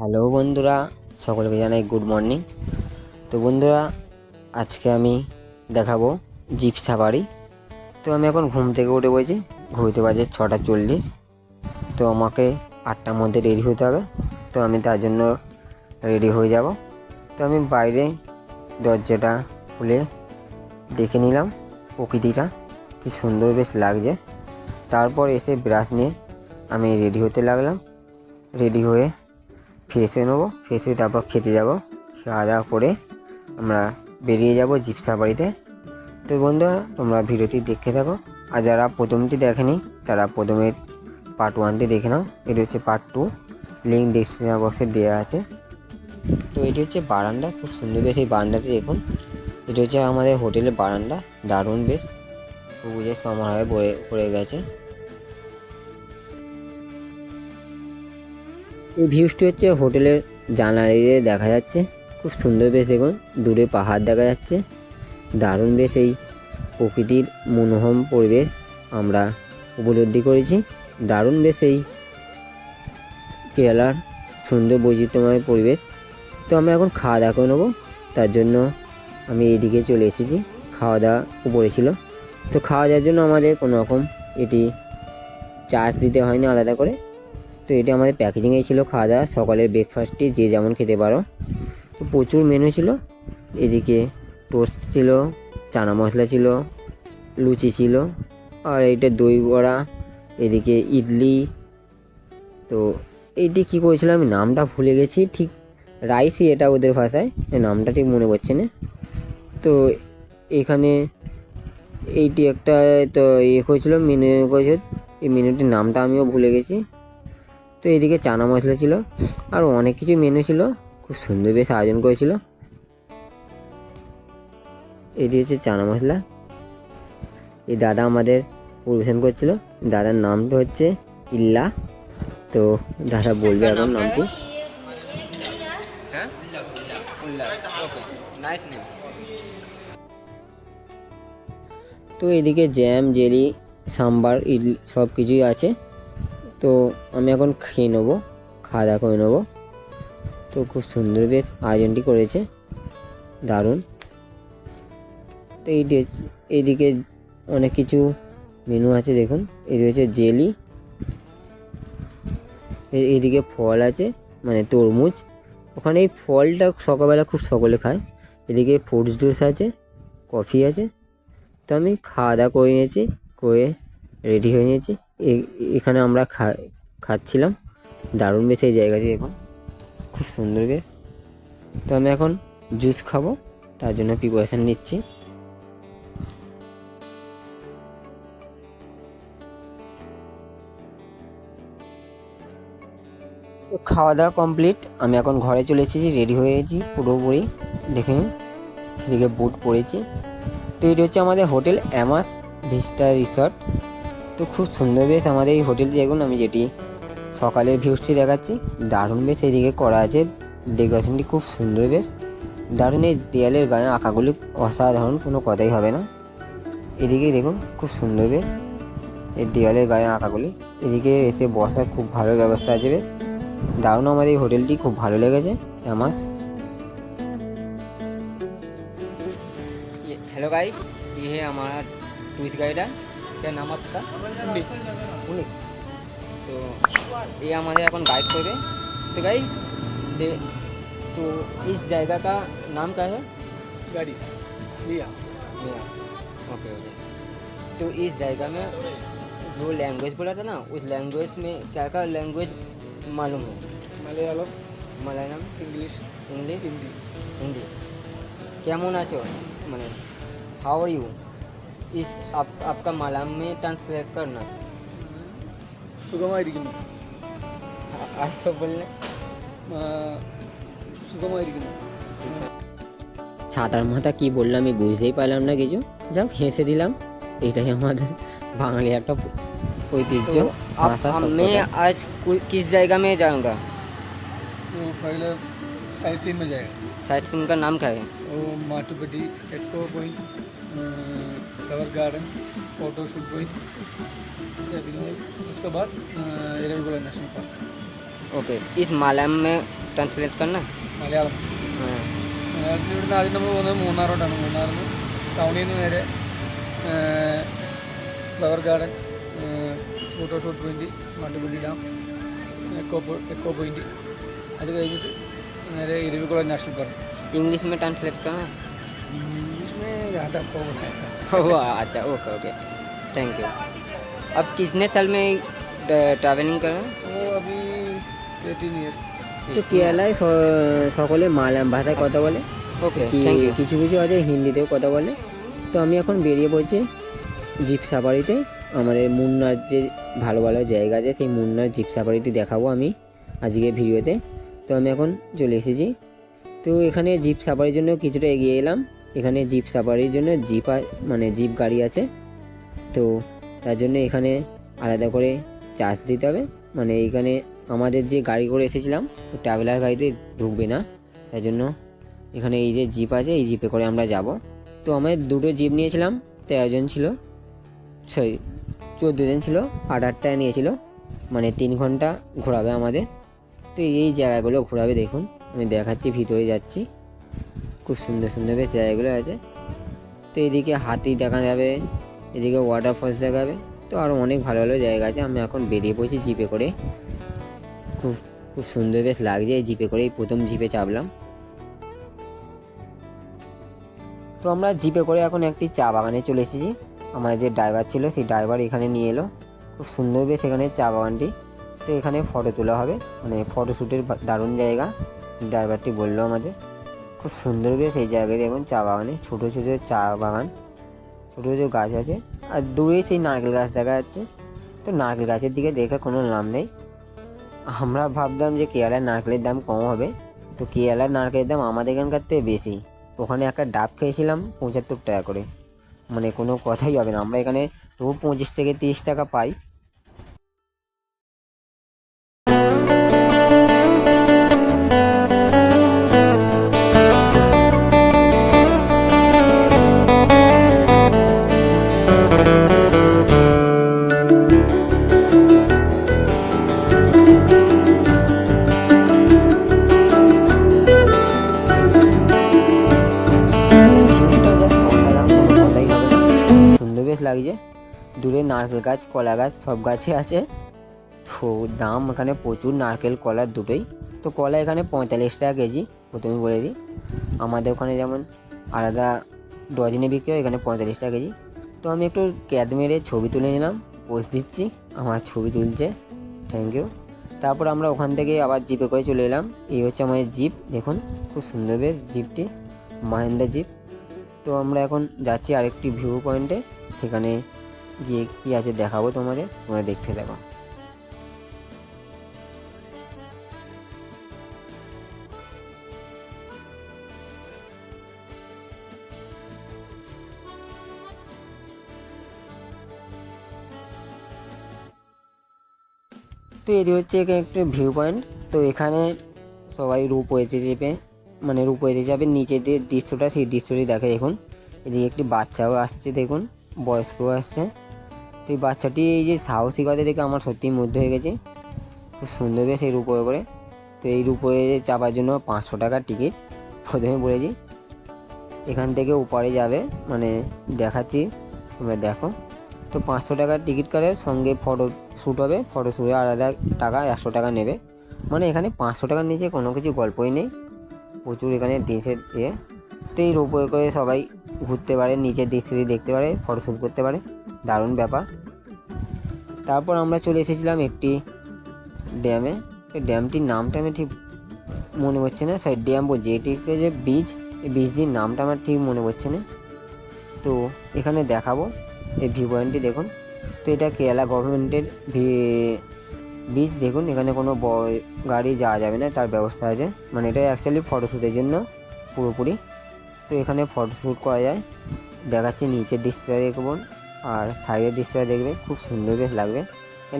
Hello বন্ধুরা, সকলকে জানাই গুড মর্নিং তো বন্ধুরা, আজকে আমি দেখাবো জিপ সাফারি। তো আমি এখন ঘুম থেকে উঠে পড়েছি ঘুরতে বাজে ছটা চল্লিশ। তো আমাকে আটটার মধ্যে রেডি হতে হবে, তো আমি তার জন্য রেডি হয়ে যাব। তো আমি বাইরে দরজাটা খুলে দেখে নিলাম প্রকৃতিটা, কি সুন্দর বেশ লাগছে। তারপর এসে ব্রাশ নিয়ে আমি রেডি হতে লাগলাম। রেডি হয়ে হয়ে নেব হয়ে তারপর খেতে যাব। খাওয়া দাওয়া করে আমরা বেরিয়ে যাব জিপ সাফারিতে তো বন্ধুরা, তোমরা ভিডিওটি দেখতে থাকো। আর যারা প্রথমটি দেখেনি, তারা প্রথমে পার্ট ওয়ানটি দেখে নাও। এটি হচ্ছে পার্ট টু লিঙ্ক ডিসক্রিপশন বক্সে দেওয়া আছে। তো এটি হচ্ছে বারান্দা। খুব সুন্দর বেশ এই বারান্দাটি দেখুন। এটি হচ্ছে আমাদের হোটেলের বারান্দা। দারুণ বেশ। সবুজের সমারোহে পড়ে পড়ে গেছে। এই ভিউসটি হচ্ছে হোটেলের জানালা দিয়ে দেখা যাচ্ছে। খুব সুন্দর বেশ দেখুন, দূরে পাহাড় দেখা যাচ্ছে। দারুণ বেশ এই প্রকৃতির মনোরম পরিবেশ আমরা উপলব্ধি করেছি। দারুণ বেশ এই কেরালার সুন্দর বৈচিত্র্যময় পরিবেশ। তো আমরা এখন খাওয়া দাওয়া করে নেব, তার জন্য আমি এইদিকে চলে এসেছি, খাওয়া দাওয়া উপরে ছিল। তো খাওয়া দাওয়ার জন্য আমাদের কোনো রকম এটি চার্জ দিতে হয়নি আলাদা করে। তো এটা আমাদের প্যাকেজিংয়েই ছিল খাওয়া দাওয়া, সকালের ব্রেকফাস্টটি যে যেমন খেতে পারো। তো প্রচুর মেনু ছিল। এদিকে টোস্ট ছিল, চানা মশলা ছিল, লুচি ছিল, আর এইটা দই বড়া, এদিকে ইডলি। তো এইটি কী করেছিলাম আমি নামটা ভুলে গেছি, ঠিক রাইসই এটা ওদের ভাষায় নামটা ঠিক মনে পড়ছে না। তো এখানে এইটি একটা তো ইয়ে করেছিল মেনু করেছিল, এই মেনুটির নামটা আমিও ভুলে গেছি। তো এদিকে চানা মশলা ছিল আর অনেক কিছু মেনু ছিল। খুব সুন্দর বেশ আয়োজন করেছিল। এটি হচ্ছে চানা মশলা। এই দাদা আমাদের পরিবেশন করছিল। দাদার নামটা হচ্ছে ইল্লা। তো দাদা বলবে এখন নামটি তো এদিকে জ্যাম জেলি সাম্বার ইডলি সব কিছুই আছে। তো আমি এখন খেয়ে নেব, খাওয়া দাওয়া করে নেব। তো খুব সুন্দর বেশ আয়োজনটি করেছে, দারুণ। তো এই এইদিকে অনেক কিছু মেনু আছে, দেখুন। এই রয়েছে জেলি এইদিকে ফল আছে মানে তরমুজ। ওখানে এই ফলটা সকালবেলা খুব সকলে খায়। এদিকে ফ্রুটস জুস আছে কফি আছে। তো আমি খাওয়া দাওয়া করে নিয়েছি, করে রেডি হয়ে নিয়েছি। এখানে আমরা খা, খাচ্ছিলাম। দারুণ বেশ, এই জায়গাটি এখন। খুব সুন্দর বেশ। তো আমি এখন জুস খাব, তার জন্য প্রিপারেশান নিচ্ছি। খাওয়া দাওয়া কমপ্লিট আমি এখন ঘরে চলে এসেছি রেডি হয়েছি পুরোপুরি। দেখে নিন বুট পরেছি তো এটি হচ্ছে আমাদের হোটেল অ্যামাস ভিস্টা রিসর্ট তো খুব সুন্দর বেশ আমাদের এই হোটেলটি দেখুন আমি যেটি সকালের ভিউসটি দেখাচ্ছি দারুণ বেশ এদিকে করা আছে ডেকোরেশনটি খুব সুন্দর বেশ দারুণ এই দেয়ালের গায়ে আঁকাগুলি অসাধারণ কোনো কথাই হবে না এদিকে দেখুন খুব সুন্দর বেশ এই দেওয়ালের গায়ে আঁকাগুলি এদিকে এসে বসার খুব ভালো ব্যবস্থা আছে বেশ দারুণ আমাদের এই হোটেলটি খুব ভালো লেগেছে আমার हेलो गाइस ये है हमारा टूरिस्ट गाइड है क्या नाम आपका पुनीत तो ये हमारे এখন गाइड করবে तो गाइस दे तो इस जगह का नाम क्या है गाड़ी लिया ओके ओके तो इस जगह में जो लैंग्वेज बोला था ना उस लैंग्वेज में क्या क्या लैंग्वेज मालूम है मलयालम मलयालम इंग्लिश इंग्लिश हिंदी হিন্দি কেমন আছো মানে how are you is up आपका মালাম में ट्रांसलेट करना സുഖമായിരിക്കുന്നു আর তো বললে ആ, സുഖമായിരിക്കുന്നു ছাতার মাথা কি বললাম আমি বুঝতেই পারলাম না কিছু যাক হেসে দিলাম এটাই আমাদের বাঙালি একটা ঐতিহ্য ভাষা मैं সভ্যতা। आज कु- किस जगह में जाऊंगा वो पहले साइड सीन में जाएगा साइट सीन का नाम क्या है वो माटुपट्टी एक्को point flower garden photo shoot point उसके बाद एरेविकुला नेशनल पार्क ओके इस मालम में ട്രാൻസ്ലേറ്റ് करना മലയാളം हाँ മലയാളത്തിൽ ഇവിടുന്ന് ആദ്യം നമ്മൾ പോകുന്നത് മൂന്നാറോട്ടാണ് മൂന്നാറിൽ നിന്ന് ടൗണിൽ നിന്ന് നേരെ flower garden photo shoot point Mattupalli dam echo പോ- എക്കോ പോയിന്റ് അത് കഴിഞ്ഞിട്ട് നേരെ ഇരവികുളം നാഷണൽ പാർക്ക് इंग्लिश में ट्रांसलेट करना इंग्लिश में ज़्यादा को है हुआ अच्छा ओके ओके थैंक यू अब कितने साल में ट्रैवलिंग कर रहे हैं वो अभी एटीन ईयर তো কেরালায় স- সকলে মালায়াম ভাষায় কথা বলে ओके কি थैंक यू কিছু কিছু আছে হিন্দিতেও কথা বলে তো আমি এখন বেরিয়ে পড়ছি জিপ সাফারিতে আমাদের মুন্নার যে ভালো ভালো জায়গা আছে সেই মুন্নার জিপ সাফারিটি দেখাবো আমি আজকে ভিডিওতে তো আমি এখন চলে এসেছি তো এখানে জিপ সাফারির জন্য কিছুটা এগিয়ে এলাম এখানে জিপ সাফারির জন্য জিপ মানে জিপ গাড়ি আছে। তো তার জন্য এখানে আলাদা করে চার্জ দিতে হবে। মানে এইখানে আমাদের যে গাড়ি করে এসেছিলাম ট্রাভেলার গাড়িতে ঢুকবে না। তাই জন্য এখানে এই যে জিপ আছে, এই জিপে করে আমরা যাব। তো আমাদের দুটো জিপ নিয়েছিলাম, তেরো জন ছিল। সরি, চোদ্দ জন ছিল, আট আটটায় নিয়েছিল। মানে তিন ঘণ্টা ঘোরাবে আমাদের। তো এই জায়গাগুলো ঘোরাবে দেখুন, আমি দেখাচ্ছি, ভিতরে যাচ্ছি। খুব সুন্দর সুন্দর বেশ জায়গাগুলো আছে। তো এদিকে হাতি দেখা যাবে, এদিকে ওয়াটারফলস দেখাবে। তো আরও অনেক ভালো ভালো জায়গা আছে। আমি এখন বেরিয়ে পড়ছি জিপে করে। খুব খুব সুন্দর বেশ লাগছে এই জিপে করে এই প্রথম জিপে চাপলাম। তো আমরা জিপে করে এখন একটি চা বাগানে চলে এসেছি। আমার যে ড্রাইভার ছিল, সেই ড্রাইভার এখানে নিয়ে এলো। খুব সুন্দর বেশ এখানে চা বাগানটি। তো এখানে ফটো তোলা হবে। মানে ফটোশ্যুটের দারুণ জায়গা। ড্রাইভারটি বলল আমাদের খুব সুন্দর বেশ, এই জায়গায় এখন চা বাগানে ছোটো ছোটো চা বাগান, ছোটো ছোটো গাছ আছে। আর দূরেই সেই নারকেল গাছ দেখা যাচ্ছে। তো নারকেল গাছের দিকে দেখে কোনো নাম নেই। আমরা ভাবতাম যে কেরালার নারকেলের দাম কম হবে। তো কেরালার নারকেলের দাম আমাদের এখানকার থেকে বেশি। ওখানে একটা ডাব খেয়েছিলাম, পঁচাত্তর টাকা করে। মানে কোনো কথাই হবে না। আমরা এখানে তবু পঁচিশ থেকে তিরিশ টাকা পাই। নারকেল গাছ, কলা গাছ সব গাছই আছে। তো দাম এখানে প্রচুর, নারকেল কলার দুটোই। তো কলা এখানে পঁয়তাল্লিশ টাকা কেজি, প্রথমে বলে দিই। আমাদের ওখানে যেমন আলাদা ডজনে বিক্রি হয়, এখানে পঁয়তাল্লিশ টাকা কেজি। তো আমি একটু ক্যাদ মেরে ছবি তুলে নিলাম, পোস্ট দিচ্ছি, আমার ছবি তুলছে থ্যাংক ইউ তারপর আমরা ওখান থেকে আবার জিপে করে চলে এলাম, এই হচ্ছে আমাদের জিপ, দেখুন, খুব সুন্দর বেশ জিপটি মাহিন্দা জিপ। তো আমরা এখন যাচ্ছি আরেকটি ভিউ পয়েন্টে, সেখানে গিয়ে কী আছে দেখাবো তোমাদের? তোমরা দেখতে থাকো। তো এটি হচ্ছে একটি ভিউ পয়েন্ট তো এখানে সবাই রূপ হয়েছে চেপে মানে রূপ হয়েছে যাবে নিচে যে দৃশ্যটা, সেই দৃশ্যটি দেখে দেখুন। এদিকে একটি বাচ্চাও আসছে দেখুন, বয়স্কও আসছে। তো এই বাচ্চাটি এই যে সাহসিকতা দেখে আমার সত্যিই মুগ্ধ হয়ে গেছে। খুব সুন্দর বেশ এই রূপোয় করে তো এই রূপোয় চাপার জন্য পাঁচশো টাকার টিকিট প্রথমে বলেছি। এখান থেকে ওপারে যাবে মানে দেখাচ্ছি, তোমরা দেখো। তো পাঁচশো টাকার টিকিট কাটে সঙ্গে ফটো শ্যুট হবে ফটো শ্যুটে আলাদা টাকা, একশো টাকা নেবে। মানে এখানে পাঁচশো টাকার নিচে কোনো কিছু গল্পই নেই। প্রচুর এখানে জিনিসের ইয়ে তো এই রোপওয়ে করে সবাই ঘুরতে পারে, নিচের দৃশ্যটি দেখতে পারে ফটো শ্যুট করতে পারে। দারুণ ব্যাপার। তারপর আমরা চলে এসেছিলাম একটি ড্যামে। ড্যামটির নামটা আমি ঠিক মনে পড়ছে না। সেই ড্যাম বলছি এটিকে যে বীজ এই বীজটির নামটা আমার ঠিক মনে পড়ছে না। তো এখানে দেখাবো এই ভিউ পয়েন্টটি দেখুন। তো এটা কেরালা গভর্নমেন্টের ভি বীজ দেখুন। এখানে কোনো গাড়ি যাওয়া যাবে না, তার ব্যবস্থা আছে। মানে এটা অ্যাকচুয়ালি ফটোশ্যুটের জন্য পুরোপুরি। তো এখানে ফটোশ্যুট করা যায়। দেখাচ্ছে নিচের দৃশ্যটা দেখবেন আর সাইডের দৃশ্যটা দেখবে, খুব সুন্দর বেশ লাগবে।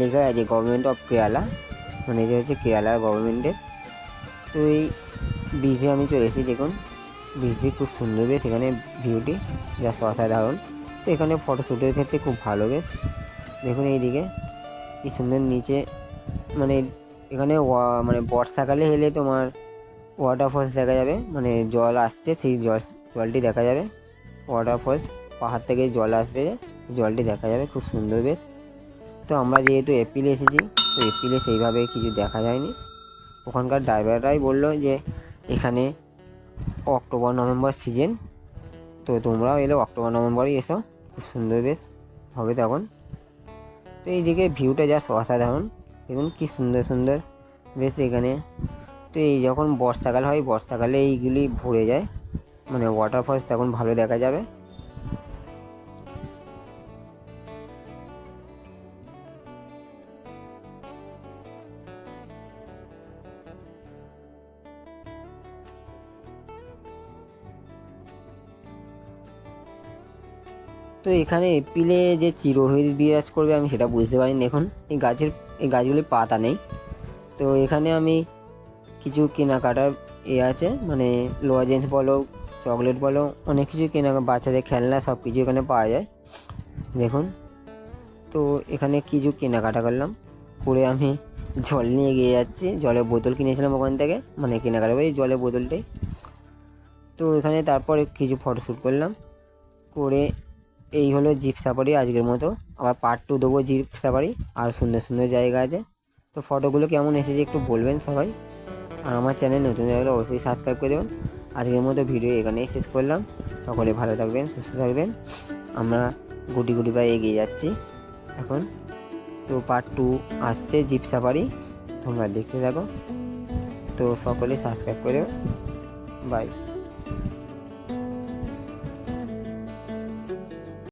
লেখা আছে গভর্নমেন্ট অফ কেরালা মানে এটা হচ্ছে কেরালার গভর্নমেন্টের তো এই বীজে আমি চলে দেখুন। বীজটি খুব সুন্দর বেশ, এখানে ভিউটি যা অসাধারণ। তো এখানে ফটোশ্যুটের ক্ষেত্রে খুব ভালো বেশ। দেখুন এইদিকে, কি সুন্দর নিচে মানে এখানে মানে বর্ষাকালে এলে তোমার ওয়াটারফলস দেখা যাবে মানে জল আসছে, সেই জল, জলটি দেখা যাবে। ওয়াটারফলস পাহাড় থেকে জল আসবে। জলটি দেখা যাবে, খুব সুন্দর বেশ। তো আমরা যেহেতু এপ্রিলে এসেছি, তো এপ্রিলে সেইভাবে কিছু দেখা যায়নি। ওখানকার ড্রাইভাররাই বলল যে, এখানে অক্টোবর, নভেম্বর সিজন। তো তোমরাও এলে অক্টোবর, নভেম্বরই এসো, খুব সুন্দর বেশ, হবে তখন। তো এই দিকে ভিউটা যা অসাধারণ, দেখুন কি সুন্দর সুন্দর বেশ এখানে। তো এই যখন বর্ষাকাল হয়, বর্ষাকালে এইগুলি ভরে যায় মানে ওয়াটারফলস তখন ভালো দেখা যাবে। তো এখানে এপ্রিলে যে চিরহরিত বিরাজ করবে আমি সেটা বুঝতে পারিনি দেখুন এই গাছের, এই গাছগুলি পাতা নেই। তো এখানে আমি কিছু কেনাকাটার এ আছে মানে লজেন্স বলো চকলেট বলো, অনেক কিছু কেনা বাচ্চাদের খেলনা সব কিছু এখানে পাওয়া যায়। দেখুন। তো এখানে কিছু কেনাকাটা করলাম। করে আমি জল নিয়ে এগিয়ে যাচ্ছি। জলের বোতল কিনেছিলাম ওখান থেকে। মানে কেনাকাটা এই জলের বোতলটাই। তো এখানে তারপর কিছু ফটোশ্যুট করলাম। করে এই হলো জিপ সাফারি আজকের মতো। আবার পার্ট টু দেবো জিপ সাফারি আর সুন্দর সুন্দর জায়গা আছে। তো ফটোগুলো কেমন এসেছে একটু বলবেন সবাই। আর আমার চ্যানেল নতুন থাকলে অবশ্যই সাবস্ক্রাইব করে দেবেন। আজকের মতো ভিডিও এখানেই শেষ করলাম। সকলে ভালো থাকবেন, সুস্থ থাকবেন। আমরা গুটি গুটি পায়ে এগিয়ে যাচ্ছি এখন। তো পার্ট টু আসছে জিপ সাফারি তোমরা দেখতে থাকো। তো সকলে সাবস্ক্রাইব করে বাই